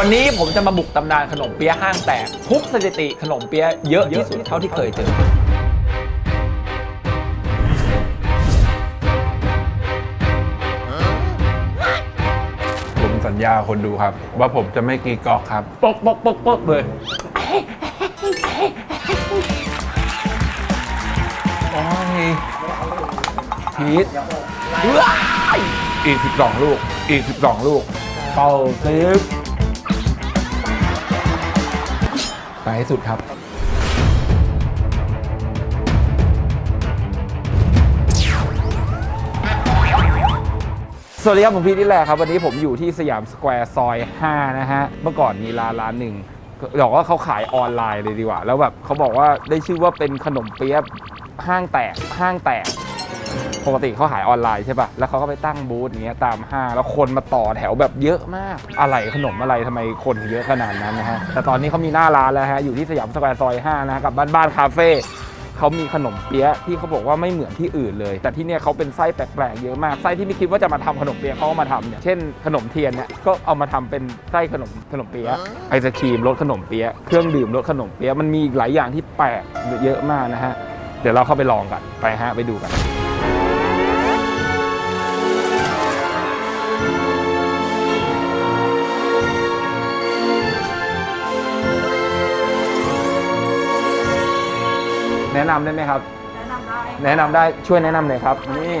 วันนี้ผมจะมาบุกตำนานขนมเปี๊ยะห้างแตกทุกสถิติขนมเปี๊ยะเยอะที่สุดเท่าที่เคยเจอ ผมสัญญาคนดูครับ ว่าผมจะไม่กีกอกครับ ปกปกปกปกเลยโอ้ยพีทอีก 12 ลูก อีก 12 ลูก เป่าซิฟ ไปให้สุดครับสวัสดีครับ ผมพีทนี่แหละครับ วันนี้ผมอยู่ที่สยามสแควร์ซอย 5 นะฮะ เมื่อก่อนมีร้านร้านหนึ่งบอกว่าเขาขายออนไลน์เลยดีกว่า แล้วแบบเขาบอกว่าได้ชื่อว่าเป็นขนมเปี๊ยะห้างแตกห้างแตก ปกติเขาขายออนไลน์ใช่ป่ะ แล้วเขาก็ไปตั้งบูธอย่างเงี้ยตามห้างแล้วคนมาต่อแถวแบบเยอะมาก อะไรขนมอะไรทำไมคนเยอะขนาดนั้นนะฮะ แต่ตอนนี้เขามีหน้าร้านแล้วฮะ อยู่ที่สยามสแควร์ซอย5นะฮะกับบ้านบ้านคาเฟ่เขามีขนมเปี๊ยะที่เขาบอกว่าไม่เหมือนที่อื่นเลย แต่ที่เนี่ยเขาเป็นไส้แปลกๆเยอะมากไส้ที่ไม่คิดว่าจะมาทำขนมเปี๊ยะเขาก็มาทำเนี่ยเช่นขนมเทียนเนี่ยก็เอามาทำเป็นไส้ขนมขนมเปี๊ยะไอศครีมรสขนมเปี๊ยะเครื่องดื่มรสขนมเปี๊ยะมันมีอีกหลายอย่างที่แปลกเยอะมากนะฮะเดี๋ยวเราเข้าไปลองกันไปฮะไปดูกัน แนะนำได้ไหมครับ แนะนำได้แนะนำได้ช่วยแนะนำหน่อยครับ นี่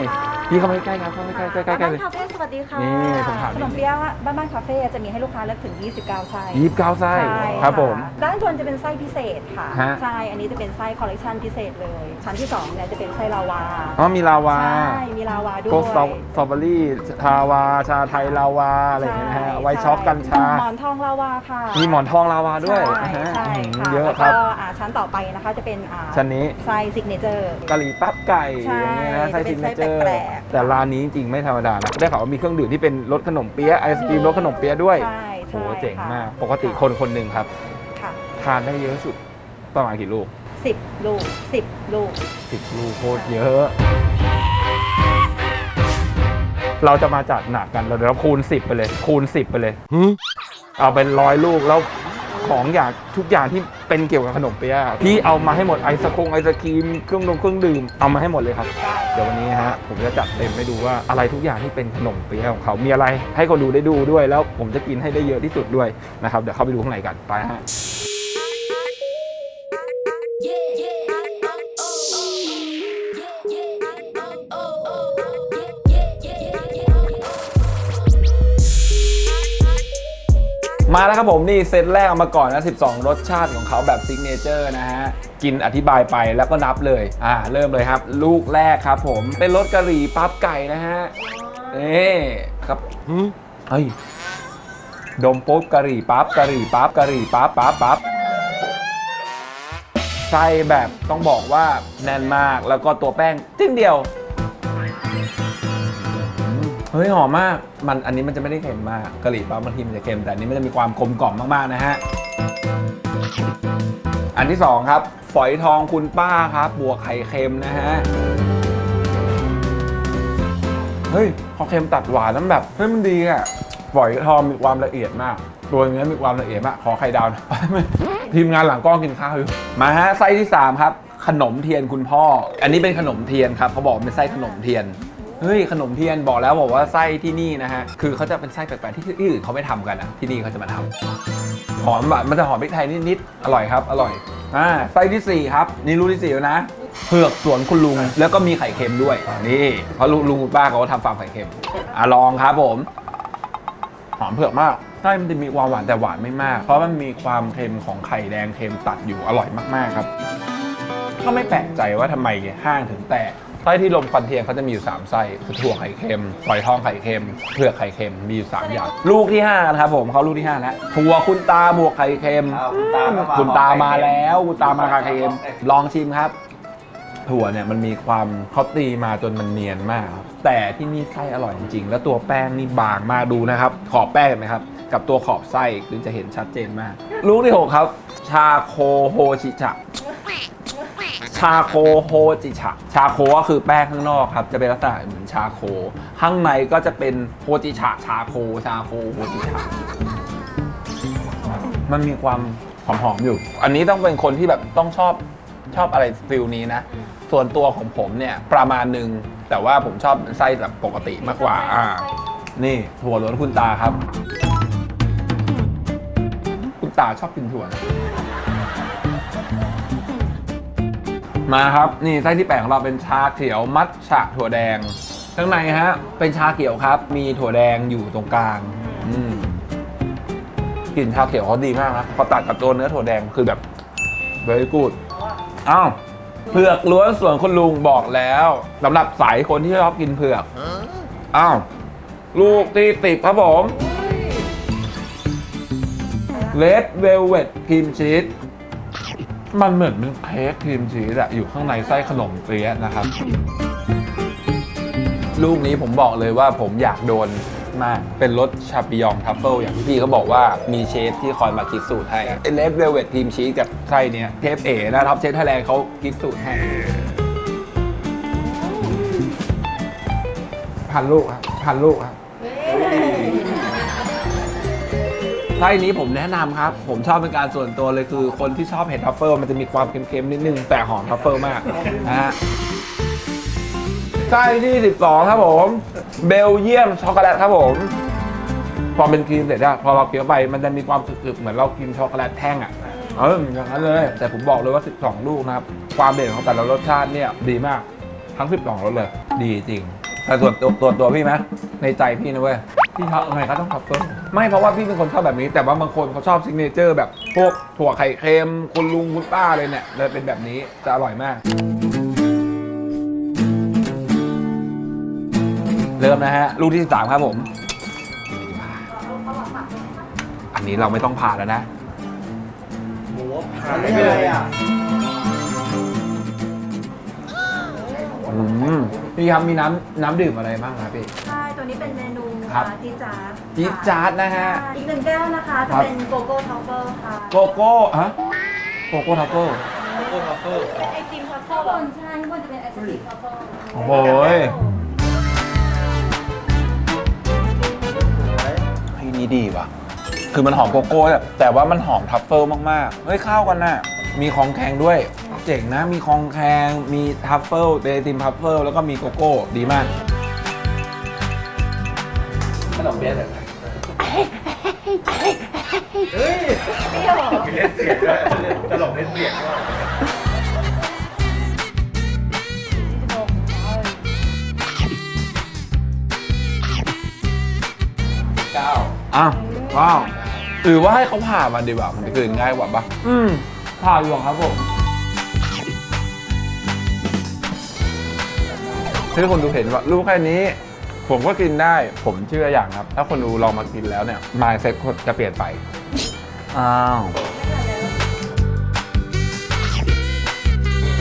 พี่เข้ามาใกล้ๆครับเข้ามาใกล้ๆใกล้ๆใกล้ๆเลย บ้านคาเฟ่สวัสดีค่ะนี่ผมถามนิดนึง ขนมเปี๊ยะบ้านบ้านคาเฟ่จะมีให้ลูกค้าเลือกถึง 29 ไส้ยี่สิบเก้าไส้ใช่ครับผมะด้านบนจะเป็นไส้พิเศษค่ะ ฮะ ใช่ อันนี้จะเป็นไส้คอลเลคชันพิเศษเลย ชั้นที่2เนี่ยจะเป็นไส้ลาวาอ๋อมีลาวา ใช่ มีลาวาด้วโกยสตรอสตรอเบอรี่ชาวา ชาไทยลาวา อะไรอย่างเงี้ยนะฮะไวท์ช็อกกัญชา หมอนทองลาวาค่ะมีหมอนทองลาวาด้วยใช่นะฮะใช่อืมค่ะเยอะแล้วครัก็บอ่าชั้นต่อไปนะคะจะเป็นอ่าชั้นนี้ไส้ซิกเนเจอร์ กะหรี่ปั๊บไก่ใช่อย่างเงี้ยนะไส้จะเป็ซินกไส้เนเจอร์แปลกๆ แต่ร้านนี้จริงๆไม่ธรรมดานะได้ข่าวว่ามีเครื่องดื่มที่เป็นรสขนมเปี๊ยะไอศกรีมรสขนมเปี๊ยะด้วยใช่โหใช่เจ๋งค่ะมาก ปกติคนคนหนึ่งครับ ค่ะทานได้เยอะสุดประมาณกี่ลูก สิบลูกสิบลูก สิบลูกโคตรเยอะ เราจะมาจัดหนักกันเราเดี๋ยวเราคูณ 10 ไปเลย คูณ 10 ไปเลย เอาเป็นร้อยลูกแล้ว ของอย่างทุกอย่างที่เป็นเกี่ยวกับขนมเปี๊ยะพี่เอามาให้หมดไอศคงไอศครีมเครื่องดมเครื่องดื่มเอามาให้หมดเลยครับ เดี๋ยววันนี้ฮะผมจะจัดเต็มให้ดูว่าอะไรทุกอย่างที่เป็นขนมเปี๊ยะของเขามีอะไร ให้คนดูได้ดูด้วยแล้วผมจะกินให้ได้เยอะที่สุดด้วยนะครับเดี๋ยวเข้าไปดูข้างในกันไปฮะ มาแล้วครับผมนี่เซตแรกเอามาก่อนนะ 12 รสชาติของเขาแบบซิกเนเจอร์นะฮะ กินอธิบายไปแล้วก็นับเลย อ่า เริ่มเลยครับ ลูกแรกครับผมเป็นรสกะหรี่ปั๊บไก่นะฮะนี่ครับเฮ้ยดมปุ๊บกะหรี่ปั๊บกะหรี่ปั๊บกะหรี่ปั๊บปั๊บปั๊บไส้แบบต้องบอกว่าแน่นมากแล้วก็ตัวแป้งจิ้งเดียว ฮ้ยหอมมาก มันอันนี้มันจะไม่ได้เค็มมากกะหรี่ปั๊บบางทีมันจะเค็มแต่อันนี้มันจะมีความกลมกล่อมมากๆนะฮะ อันที่สองครับ ฝอยทองคุณป้าครับบวกไข่เค็มนะฮะ เฮ้ยพอเค็มตัดหวานแล้วแบบเฮ้ยมันดีอะฝอยทองมีความละเอียดมาก ตัวเนื้อมีความละเอียดมาก ขอไข่ดาวนะทีมงานหลังกล้องกินข้าวอยู่มาฮะไส้ที่สามครับ ขนมเทียนคุณพ่อ อันนี้เป็นขนมเทียนครับเขาบอกเป็นไส้ขนมเทียน เฮ้ยขนมเทียนบอกแล้วบอกว่าไส้ที่นี่นะฮะคือเขาจะเป็นไส้แปลกๆที่ที่อื่นเขาไม่ทำกันนะที่นี่เขาจะมาทำหอมแบบมันจะหอมพริกไทยนิดๆอร่อยครับ อร่อยอ่าไส้ที่สี่ครับนี่รู้ที่สี่แล้วนะเผือกสวนคุณลุงแล้วก็มีไข่เค็มด้วยนี่เพราะลุงลุงคุณป้าเขาก็ทำฟาร์มไข่เค็มอะลองครับผม หอมเผือกมากไส้มันจะมีความหวานแต่หวานไม่มาก เพราะมันมีความเค็มของไข่แดงเค็มตัดอยู่อร่อยมากๆครับ ก็ไม่แปลกใจว่าทำไมห้างถึงแตก ไส้ที่ลมควันเทียนเขาจะมีอยู่ 3 ไส้คือถั่วไข่เค็มฝอยทองไข่เค็มเผือกไข่เค็มมีอยู่3อย่างลูกที่5นะครับผมเขาลูกที่5แล้วถั่วคุณตาบวกไข่เค็ม อ้าวคุณตาก็มาคุณตามาไข่เค็มแล้วคุณตามากับไข่เค็มลองชิมครับ ถั่วเนี่ยมันมีความเขาตีมาจนมันเนียนมากครับแต่ที่นี่ไส้อร่อยจริงๆ แล้วตัวแป้งนี่บางมากดูนะครับ ขอบแป้งเห็นไหมครับ กับตัวขอบไส้คือจะเห็นชัดเจนมาก ลูกที่หกครับ ชาโคโฮชิชะ ชาโคโฮจิชะ ชาโคก็คือแป้งข้างนอกครับ จะเป็นลักษณะเหมือนชาโค ข้างในก็จะเป็นโฮจิชะชาโค ชาโคโฮจิชะ มันมีความหอมๆอยู่ อันนี้ต้องเป็นคนที่แบบต้องชอบชอบอะไรฟิลนี้นะ ส่วนตัวของผมเนี่ยประมาณหนึ่งแต่ว่าผมชอบไส้แบบปกติมากกว่า อ่า นี่ถั่วล้วนคุณตาครับ คุณตาชอบกินถั่วนะ มาครับนี่ไส้ที่แปดของเราเป็นชาเขียวมัทฉะถั่วแดงข้างในฮะเป็นชาเขียวครับ มีถั่วแดงอยู่ตรงกลางอืมกลิ่นชาเขียวเขาดีมากนะพอตัดกับตัวเนื้อถั่วแดงคือแบบ very good อ้าวเผือกล้วนส่วนคุณลุงบอกแล้วสำหรับสายคนที่ชอบกินเผือกอ้าวลูกที่ติดครับผมเลดเวลเวดครีมชีส มันเหมือนเป็นเค้กครีมชีสอะอยู่ข้างในไส้ขนมเปี๊ยะนะครับ ลูกนี้ผมบอกเลยว่าผมอยากโดนมาก เป็นรสชาปิยองทัฟเฟิลอย่างที่พี่เขาบอกว่ามีเชฟที่คอยมาคิดสูตรให้ไอเลดเวลเวทครีมชีสกับไส้เนี้ยเทปเอนะท็อปเชฟไทยแลนด์เขาคิดสูตรให้พันลูกครับพันลูกครับ ไส้นี้ผมแนะนำครับ ผมชอบเป็นการส่วนตัวเลยคือ คนที่ชอบเห็ดทัฟเฟิลมันจะมีความเค็มๆนิดนึง แต่หอมทัฟเฟิลมากนะฮะไส้ที่ 12 ครับผม เบลเยียมช็อกโกแลตครับผม พอเป็นครีมเสร็จอะพอเราเคี้ยวไปมันจะมีความกรึบๆเหมือนเรากินช็อกโกแลตแท่งอะเอออย่างนั้นเลย แต่ผมบอกเลยว่า 12 ลูกนะครับ ความเด่นของแต่ละรสชาติเนี่ยดีมากทั้ง 12รสเลย ดีจริง แต่ส่วนตัวตัวตัวพี่ไหมในใจพี่นะเว้ย พี่ชอบอะไรก็ต้องทัฟเฟิลไม่เพราะว่าพี่เป็นคนชอบแบบนี้แต่ว่าบางคนเขาชอบซิกเนเจอร์แบบพวกถั่วไข่เค็มคุณลุงคุณป้าเลยเนี่ยเลยเป็นแบบนี้จะอร่อยมาก เริ่มนะฮะลูกที่13ครับผม อันนี้เราไม่ต้องผ่าแล้วนะอืมพี่ครับมีน้ำน้ำดื่มอะไรบ้างครับพี่ใช่ ตัวนี้เป็นเมนูครับอ่าจีดจาร์ดจี๊ดจ๊าดนะฮะอีกหนึ่งแก้วนะคะ จะครับเป็นโกโก้ท็อปเปอร์ค่ะโกโก้ฮะโกโก้ทัฟเฟิลเป็นไอติมท็อปเปอร์ข้างบนใช่ข้างบนจะเป็นไอศครีมท็อปเปอร์โอ้โหยเฮ้ยนี่ดีว่ะ คือมันหอมโกโก้แต่แต่ว่ามันหอมทัฟเฟิลมากๆ เฮ้ยเข้ากันน่ะ มีของแข็งด้วย เจ๋งนะ มีของแข็งมีทัฟเฟิลเป็นไอติมทัฟเฟิลแล้วก็มีโกโก้ ดีมากข นมเปี๊ยะเลยเก้าอ้าวว้าวหรือว่าให้เขาผ่ามันดีกว่ามันจะกลืนง่ายกว่าปะอืมผ่าหลวงครับผมที่คนดูเห็นว่าลูกแค่นี้ ผมก็กินได้ ผมเชื่ออย่างครับ ถ้าคนดูลองมากินแล้วเนี่ยมายเซ็ตจะเปลี่ยนไป อ้าว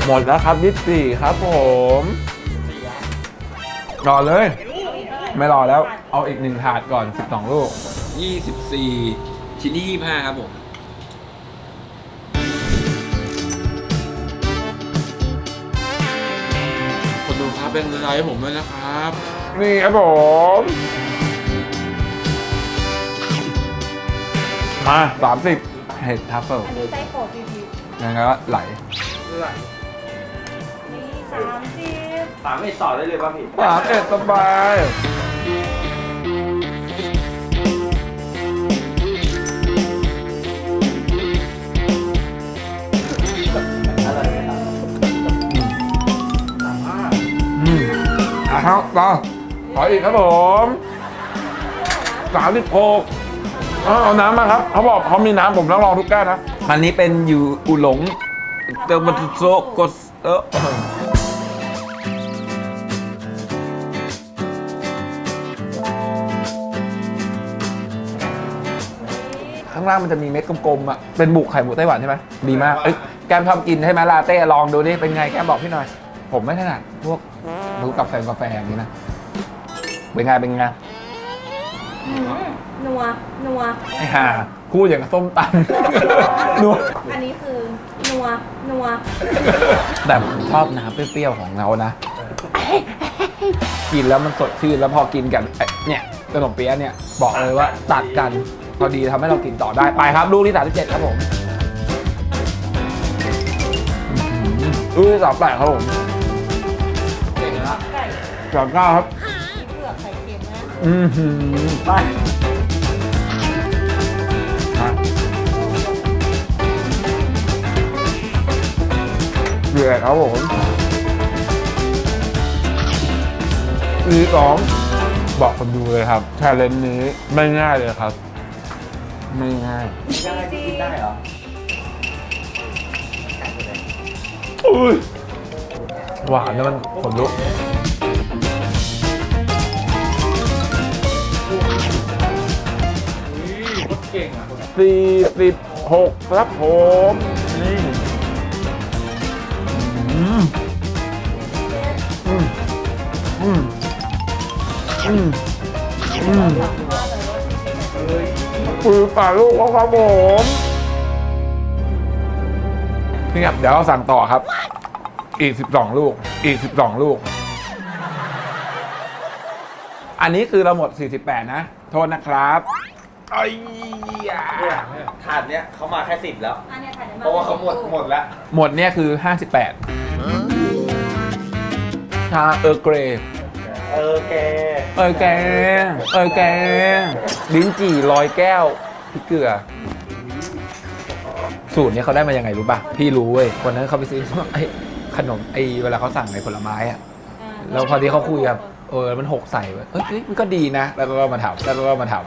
หมดแล้วครับยี่สี่ครับผมรอเลย ไม่รอแล้ว เอาอีกหนึ่งถาดก่อน 12 ลูก 24 ชิ้นที่25 ครับผม คนดูครับเป็นกำลังใจให้ผมด้วยนะครับ นี่ครับผมมา30เห็ดทัฟเฟิลอันนี้ไส้โปรดพีพียังไงก็ไหลนี่สามสิบสามเอ็ดสบายอืมอะครับต่อ ขออีกครับผมสามสิบหกเอาน้ำมาครับ เขาบอกเขามีน้ำผมต้องลองทุกแก้วนะ อันนี้เป็นยูอุหลงเตอร์มันโซกสเออข้างล่างมันจะมีเม็ดกลมๆอะ เป็นบุกไข่หมูไต้หวันใช่ไหมดีมากเอ้ยแกมชอบกินใช่ไหมลาเต้ลองดูดิ เป็นไงแกมบอกพี่หน่อย ผมไม่ถนัดพวกรู้กาแฟกาแฟอย่างนี้นะ เป็นไงเป็นไงอืมนัว นัว ไอ้ห่าพูดอย่างกับส้มตำ นัวอันนี้คือ นัว นัว แต่ผมชอบน้ำเปรี้ยวๆของเรานะ กินแล้วมันสดชื่นแล้วพอกินกันไอ้เนี่ยขนมเปี๊ยะเนี่ยบอกเลยว่าตัดกันพอดีทำให้เรากินต่อได้ไปครับลูกที่37ครับผมอื้อหือลูกที่38ครับผมเก่งแล้วไก่สามเก้าครับ อือหือไปมาเดือดครับผมอีสองบอกคนดูเลยครับชาเลนจ์นี้ไม่ง่ายเลยครับ ไม่ง่ายได้เหรออุ้ยหวานแล้วมันขนลุก สี่สิบหกครับผม นี่อืมอืมอืมอืมอืมปือป่าลูกเขาครับผมนี่ครับเดี๋ยวเราสั่งต่อครับ อีก 12 ลูก อีก 12 ลูก อันนี้คือเราหมด 48 นะ โทษนะครับ ไอ้ยาเนี่ยถาดเนี้ยเขามาแค่สิบแล้ว อันเนี้ยไข่น้ำมันเพราะว่าเขาหมดหมดแล้ว หมดเนี่ยคือ 58ชาเออร์เกรย์เออแกเออแกงเออแกงลิ้นจี่ลอยแก้วพริกเกลือ สูตรเนี้เขาได้มายังไงรู้ป่ะ พี่รู้เว้ยวันนั้นเขาไปซื้อไอ้ขนมไอ้เวลาเขาสั่งในผลไม้อะอ่าแล้วพอที่เขาคุยกับเออมันหกใส่เว้ยเอ้ยเอ้ยมันก็ดีนะ แล้วก็มาถามแล้วก็มาถาม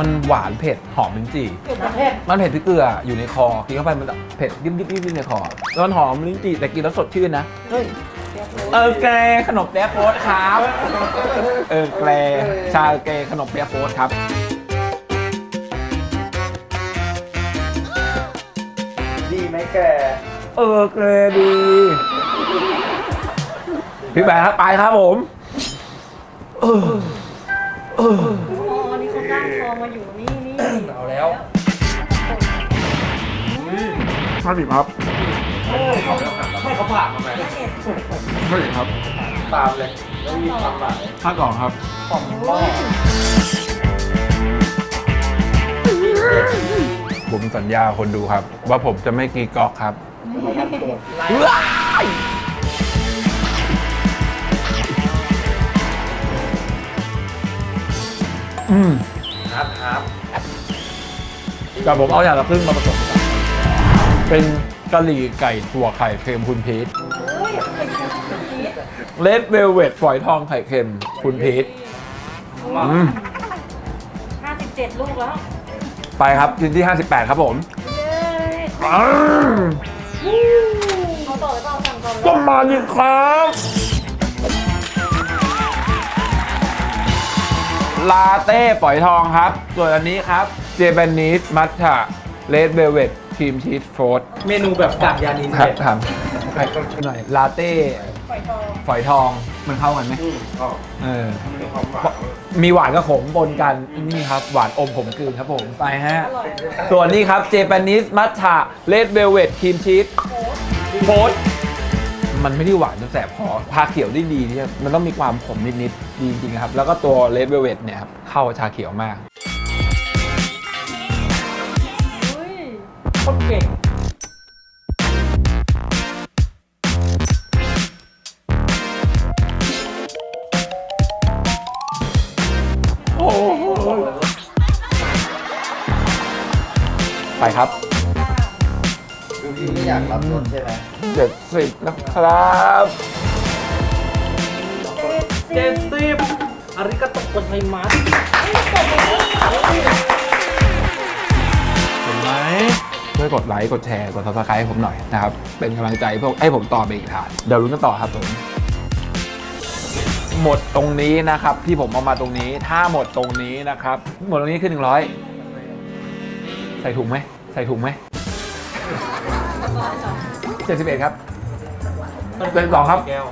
มันหวานเผ็ดหอมลิ้นจี่เผ็ดนะมันเผ็ดพริกเกลืออยู่ในคอกินเข้าไปมันเผ็ดยิบยิบยิบยิบในคอแล้วมันหอมลิ้นจี่แต่กินแล้วสดชื่นนะเฮ้ยเออแกขนมแป๊ะโฟสครับ เออแกลชาแกขนมแป๊ะโฟสครับดีไหมแกเออแกลดีพี่แบงค์ครับไปครับผมอ๋อนี่เขา ก้างคอมาอยู่นี่นี่เอาแล้ว ห้าสิบครับไม่เขาผ่านมาไหมห้าสิบครับตามเลยไม่มีความหมายห้ากล่องครับของหม้อผมสัญญาคนดูครับ ว่าผมจะไม่กีกอกครับอืมฮาร์ดฮาร์ดแต่ผมเอาอย่างละครึ่งมาผสมกันเป็นกะหรี่ไก่ถั่วไข่เค็มคุณพีทอุ้ยไข่เค็มพีชเลดเวลเวดฝอยทองไข่เค็มคุณพีทอืมห้าสิบเจ็ดลูกแล้วไปครับชิ้นที่ 58 ครับผมเย้อ้าวเขาต่อเลยเปล่าสั่งก่อนเลยก็มาดิครับ ลาเต้ฝอยทองครับ ส่วนอันนี้ครับเจแปนนิสมัทฉะเลดเวลเวดครีมชีสโฟร์เมนูแบบกากยานินครับเด็ดทำให้หน่อยลาเต้ฝอยทองฝอยทองมันเข้ากันไหมอืมชอบเออมีความหวานมีหวานกับขมปนกันนี่ครับ หวานอมขมกลืนครับผมไปฮะอร่อยส่วนนี้ครับเจแปนิสมัทฉะเลดเวลเวดครีมชีสโอ้โพส มันไม่ได้หวานจนแสบคอชาเขียวได้ดีที่มันต้องมีความขมนิดๆดีจริงๆครับ แล้วก็ตัวเลดเวลเวดเนี่ยครับเข้ากับชาเขียวมากอุ้ยคนเก่งโอ้โหไปครับ คือพี่ไม่อยากรับรสใช่ไหม เจ็ดสิบนะครับเจ็ดสิบอาริกาโตะคนไทยมัสเห็นไหมช่วยกดไลค์กดแชร์กด subscribe ให้ผมหน่อยนะครับ เป็นกำลังใจพวกให้ผมต่อไปอีกทางเดี๋ยวรุ้นกันต่อครับผม หมดตรงนี้นะครับ ที่ผมเอามาตรงนี้ ถ้าหมดตรงนี้นะครับ หมดตรงนี้คือ 100 ใส่ถุงไหม ใส่ถุงไหม 71ครับเป็นสองครับ แก้ว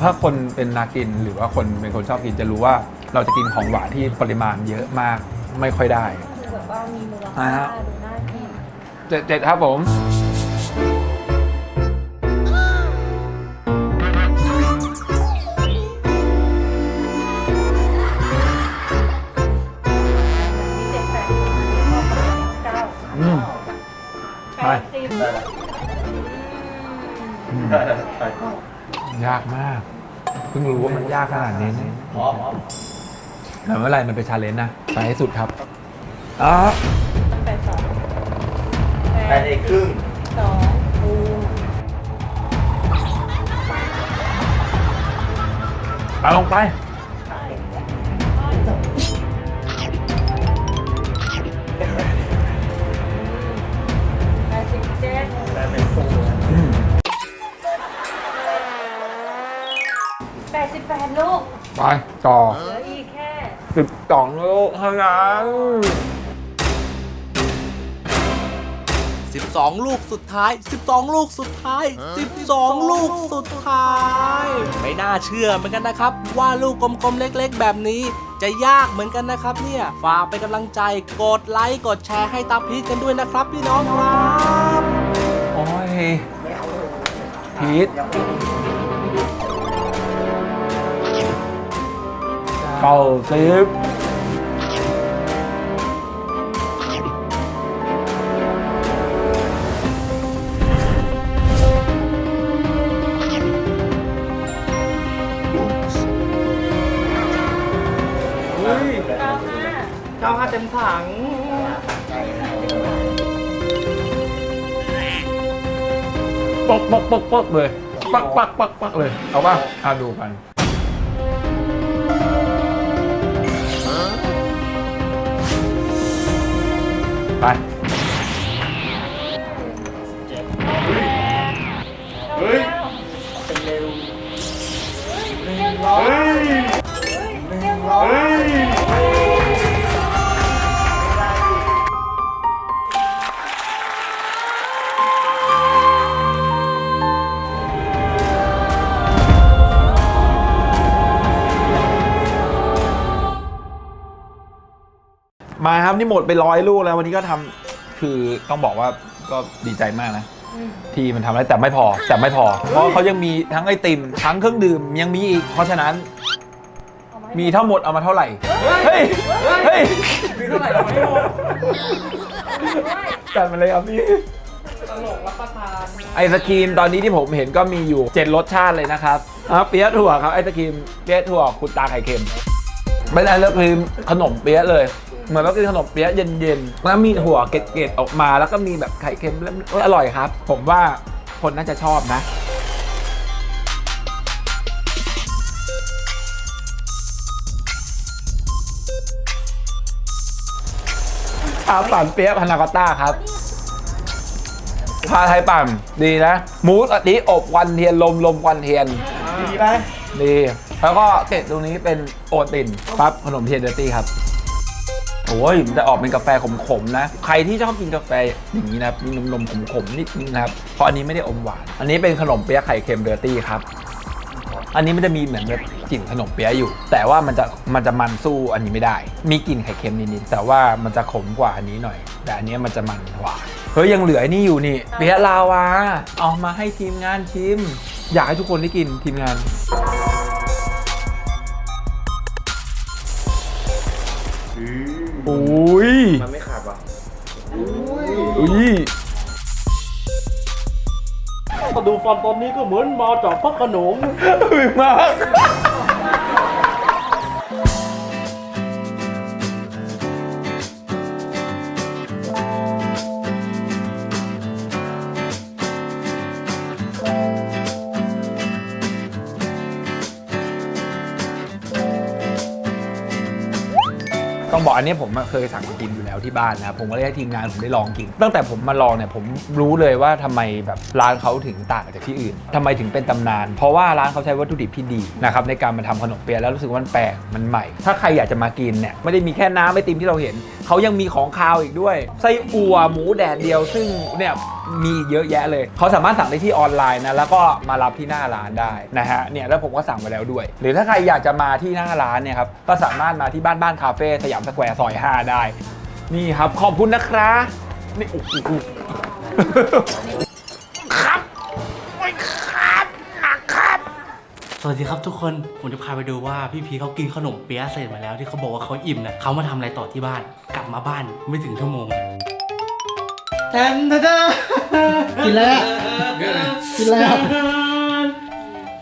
ถ้าคนเป็นนากินหรือว่าคนเป็นคนชอบกินจะรู้ว่าเราจะกินของหวานที่ปริมาณเยอะมากไม่ค่อยได้ คือแบบว่ามีมูลอ่าค่าฮะดูน่ากิน เจ็ดเจ็ดครับผมากมาก เพิ่งรู้ว่ามันยากขนาดนี้นะแต่เมื่อไหรมันเป็นชาเลนจ์นะไปให้สุดครับอ๋อแปดสองแปดเอกครึ่งสองปูเอาลงไปแป ไปต่อเหลืออีกแค่สิบสองลูกเท่านั้น12 ลูกสุดท้าย 12 ลูกสุดท้าย 12 ลูกสุดท้าย ไม่น่าเชื่อเหมือนกันนะครับ ว่าลูกกลมๆเล็กๆ แบบนี้ จะยากเหมือนกันนะครับ เนี่ยฝากเป็นกำลังใจกดไลค์กดแชร์ให้ตาพีทกันด้วยนะครับ พี่น้องครับ โอ้ยพีท เก้าสิบเก้าห้าเก้าห้าเต็มถังปักปักปักปักเลย ปักปักปักปักเลย เอาป่ะอะดูกัน หมดไปร้อยลูกแล้ววันนี้ก็ทำคือต้องบอกว่าก็ดีใจมากนะ ที่มันทำได้แต่ไม่พอแต่ไม่พอ เพราะเขายังมีทั้งไอติมทั้งเครื่องดื่มยังมีอีก เพราะฉะนั้นเอาาให้มีทั้งหมดเอามาเท่าไหร่ เฮ้ย เฮ้ยมีเท่าไหร่เราไม่รู้จัดมาเลยครับพี่ ตลกรับประทาน ไอศครีมตอนนี้ที่ผมเห็นก็มีอยู่ 7 รสชาติเลยนะครับอะเปี๊ยะถั่วครับไอศครีมเปี๊ยะถั่วคุณตาไข่เค็มไม่ได้เลือกครีมขนมเปี๊ยะเลย เหมือนว่ากินขนมเปี๊ยะเย็นๆแล้วมีถั่วเกล็ดๆออกมา แล้วก็มีแบบไข่เค็มแล้วเอออร่อยครับ ผมว่าคนน่าจะชอบนะชาปั่นเปี๊ยะพานาคอตต้าครับพาไทยปั่นดีนะหมูกะทิอบควันเทียนลมลมควันเทียน ดีไหมดี แล้วก็เกล็ดตรงนี้เป็นโอตินปั๊บขนมเทียนเดอร์ตี้ครับ โอ้ยมันจะออกเป็นกาแฟขมๆนะ ใครที่ชอบกินกาแฟอย่างนี้นะครับมีนมนมๆขมๆนิดนึงนะครับเพราะอันนี้ไม่ได้อมหวาน อันนี้เป็นขนมเปี๊ยะไข่เค็มเดอร์ตี้ครับอันนี้มันจะมีเหมือนแบบกลิ่นขนมเปี๊ยะอยู่ แต่ว่ามันจะมันจะมันสู้อันนี้ไม่ได้ มีกลิ่นไข่เค็มนิดๆแต่ว่ามันจะขมกว่าอันนี้หน่อย แต่อันนี้มันจะมันกว่าเฮ้ยยังเหลือไอ้นี่อยู่นี่เปี๊ยะลาวาเอามาให้ทีมงานชิมอยากให้ทุกคนได้กินทีมงาน อุ้ยมันไม่ขาดว่ะอุ้ยก็ดูฟอนต์ตอนนี้ก็เหมือนมาจากพักขนมอุ้ยมาก อันนี้ผมเคยสั่งกินอยู่แล้วที่บ้านนะผมก็เลยให้ทีมงานผมได้ลองกิน ตั้งแต่ผมมาลองเนี่ยผมรู้เลยว่าทำไมแบบร้านเขาถึงต่างจากที่อื่นทำไมถึงเป็นตำนาน เพราะว่าร้านเขาใช้วัตถุดิบที่ดีนะครับในการมาทำขนมเปี๊ยะแล้วรู้สึกว่ามันแปลกมันใหม่ ถ้าใครอยากจะมากินเนี่ยไม่ได้มีแค่น้ำไอติมที่เราเห็นเขายังมีของคาวอีกด้วย ไส้อัวหมูแดดเดียว ซึ่งเนี่ยมีเยอะแยะเลย เขาสามารถสั่งได้ที่ออนไลน์นะ แล้วก็มารับที่หน้าร้านได้นะฮะ เนี่ย แล้วผมก็สั่งไปแล้วด้วย หรือถ้าใครอยากจะมาที่หน้าร้านเนี่ยครับ ก็สามารถมาที่บ้านบ้านคาเฟ่สยามสแควร์ซอย 5 ได้ นี่ครับ ขอบคุณนะครับ นี่โอ้โห สวัสดีครับทุกคนผมจะพาไปดูว่าพี่พีเขากินขนมเปี๊ยะเสร็จมาแล้วที่เขาบอกว่าเขาอิ่มเนี่ยเขามาทำอะไรต่อที่บ้าน กลับมาบ้านไม่ถึงชั่วโมงแทนเธอกินแล้วกินแล้ว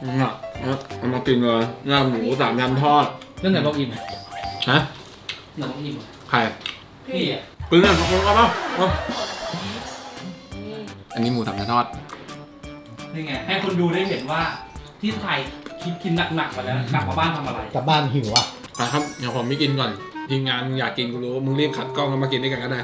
เนี่ยเอามากินเลยหน้าหมูสามยำทอดเรื่องไหนบอกอิ่มฮะไหนบอกอิ่มใครพี่อะกินเลยทุกคนเอาเปล่าเอาอันนี้หมูสามยำทอดนี่ไงให้คนดูได้เห็นว่าที่ไทย คิดกินหนักๆมาแล้วกลับมาบ้านทำอะไร กลับบ้านหิวอะไปครับเดี๋ยวผมไม่กินก่อนทีมงานอยากกินกูรู้มึงรีบขัดกล้องแล้วมากินด้วยกันก็ได้